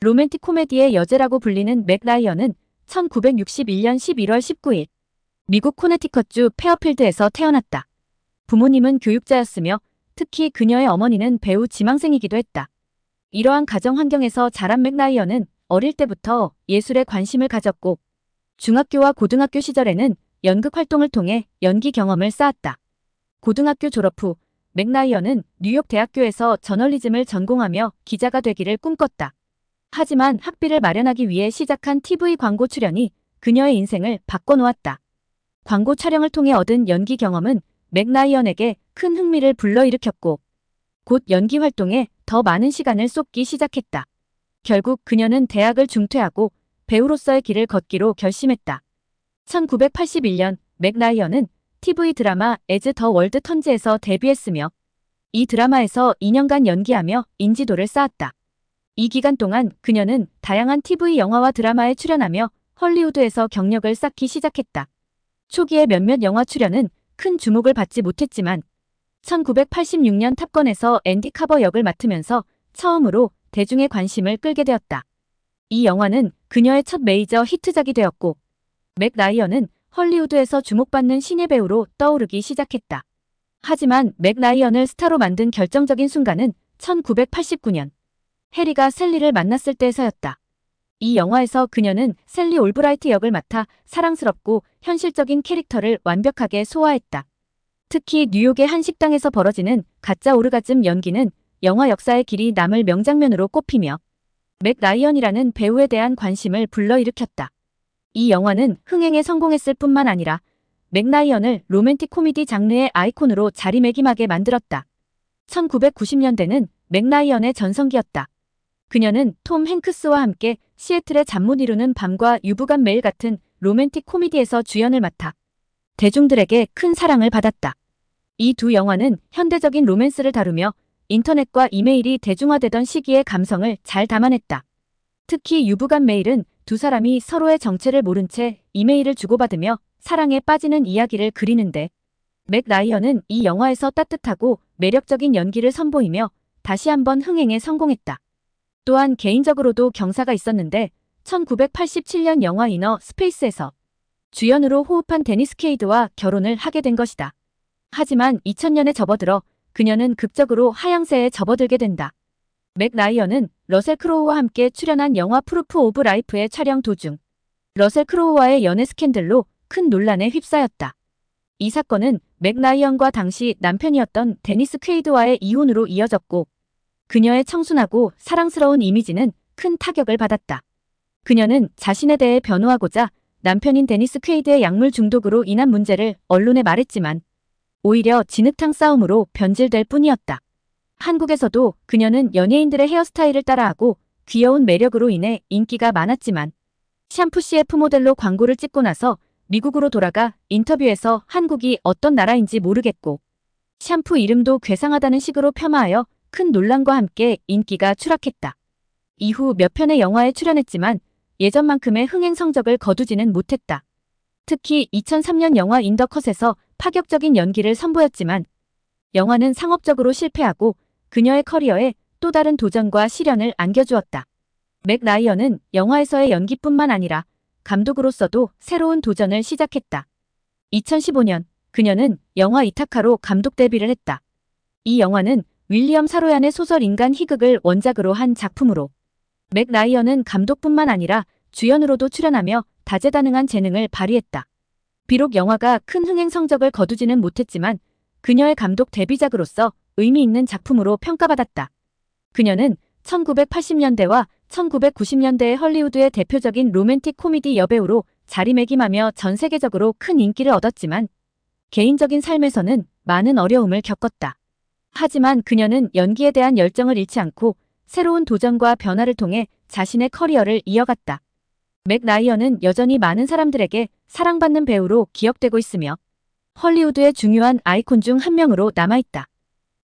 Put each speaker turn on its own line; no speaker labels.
로맨틱 코미디의 여제라고 불리는 맥 라이언은 1961년 11월 19일 미국 코네티컷주 페어필드에서 태어났다. 부모님은 교육자였으며 특히 그녀의 어머니는 배우 지망생이기도 했다. 이러한 가정 환경에서 자란 맥 라이언은 어릴 때부터 예술에 관심을 가졌고 중학교와 고등학교 시절에는 연극 활동을 통해 연기 경험을 쌓았다. 고등학교 졸업 후 맥라이언은 뉴욕 대학교에서 저널리즘을 전공하며 기자가 되기를 꿈꿨다. 하지만 학비를 마련하기 위해 시작한 TV 광고 출연이 그녀의 인생을 바꿔놓았다. 광고 촬영을 통해 얻은 연기 경험은 맥라이언에게 큰 흥미를 불러일으켰고 곧 연기 활동에 더 많은 시간을 쏟기 시작했다. 결국 그녀는 대학을 중퇴하고 배우로서의 길을 걷기로 결심했다. 1981년 맥라이언은 TV 드라마 에즈 더 월드 턴즈에서 데뷔했으며 이 드라마에서 2년간 연기하며 인지도를 쌓았다. 이 기간 동안 그녀는 다양한 TV 영화와 드라마에 출연하며 헐리우드에서 경력을 쌓기 시작했다. 초기의 몇몇 영화 출연은 큰 주목을 받지 못했지만 1986년 탑건에서 앤디 카버 역을 맡으면서 처음으로 대중의 관심을 끌게 되었다. 이 영화는 그녀의 첫 메이저 히트작이 되었고 맥 라이언은 헐리우드에서 주목받는 신예 배우로 떠오르기 시작했다. 하지만 맥 라이언을 스타로 만든 결정적인 순간은 1989년 해리가 셀리를 만났을 때에서였다. 이 영화에서 그녀는 셀리 올브라이트 역을 맡아 사랑스럽고 현실적인 캐릭터를 완벽하게 소화했다. 특히 뉴욕의 한 식당에서 벌어지는 가짜 오르가즘 연기는 영화 역사의 길이 남을 명장면으로 꼽히며 맥 라이언이라는 배우에 대한 관심을 불러일으켰다. 이 영화는 흥행에 성공했을 뿐만 아니라 맥 라이언을 로맨틱 코미디 장르의 아이콘으로 자리매김하게 만들었다. 1990년대는 맥 라이언의 전성기였다. 그녀는 톰 행크스와 함께 시애틀의 잠 못 이루는 밤과 유부간 매일 같은 로맨틱 코미디에서 주연을 맡아 대중들에게 큰 사랑을 받았다. 이 두 영화는 현대적인 로맨스를 다루며 인터넷과 이메일이 대중화되던 시기의 감성을 잘 담아냈다. 특히 유부간 메일은 두 사람이 서로의 정체를 모른 채 이메일을 주고받으며 사랑에 빠지는 이야기를 그리는데 맥 라이언은 이 영화에서 따뜻하고 매력적인 연기를 선보이며 다시 한번 흥행에 성공했다. 또한 개인적으로도 경사가 있었는데 1987년 영화 이너 스페이스에서 주연으로 호흡한 데니스 케이드와 결혼을 하게 된 것이다. 하지만 2000년에 접어들어 그녀는 극적으로 하향세에 접어들게 된다. 맥 라이언은 러셀 크로우와 함께 출연한 영화 프루프 오브 라이프의 촬영 도중 러셀 크로우와의 연애 스캔들로 큰 논란에 휩싸였다. 이 사건은 맥 라이언과 당시 남편이었던 데니스 퀘이드와의 이혼으로 이어졌고 그녀의 청순하고 사랑스러운 이미지는 큰 타격을 받았다. 그녀는 자신에 대해 변호하고자 남편인 데니스 퀘이드의 약물 중독으로 인한 문제를 언론에 말했지만 오히려 진흙탕 싸움으로 변질될 뿐이었다. 한국에서도 그녀는 연예인들의 헤어스타일을 따라하고 귀여운 매력으로 인해 인기가 많았지만 샴푸 CF 모델로 광고를 찍고 나서 미국으로 돌아가 인터뷰에서 한국이 어떤 나라인지 모르겠고 샴푸 이름도 괴상하다는 식으로 폄하하여 큰 논란과 함께 인기가 추락했다. 이후 몇 편의 영화에 출연했지만 예전만큼의 흥행 성적을 거두지는 못했다. 특히 2003년 영화 인더컷에서 파격적인 연기를 선보였지만 영화는 상업적으로 실패하고 그녀의 커리어에 또 다른 도전과 시련을 안겨주었다. 맥 라이언은 영화에서의 연기뿐만 아니라 감독으로서도 새로운 도전을 시작했다. 2015년 그녀는 영화 이타카로 감독 데뷔를 했다. 이 영화는 윌리엄 사로얀의 소설 인간 희극을 원작으로 한 작품으로 맥 라이언은 감독뿐만 아니라 주연으로도 출연하며 다재다능한 재능을 발휘했다. 비록 영화가 큰 흥행 성적을 거두지는 못했지만 그녀의 감독 데뷔작으로서 의미 있는 작품으로 평가받았다. 그녀는 1980년대와 1990년대의 헐리우드의 대표적인 로맨틱 코미디 여배우로 자리매김하며 전 세계적으로 큰 인기를 얻었지만 개인적인 삶에서는 많은 어려움을 겪었다. 하지만 그녀는 연기에 대한 열정을 잃지 않고 새로운 도전과 변화를 통해 자신의 커리어를 이어갔다. 맥 라이언은 여전히 많은 사람들에게 사랑받는 배우로 기억되고 있으며 헐리우드의 중요한 아이콘 중 한 명으로 남아있다.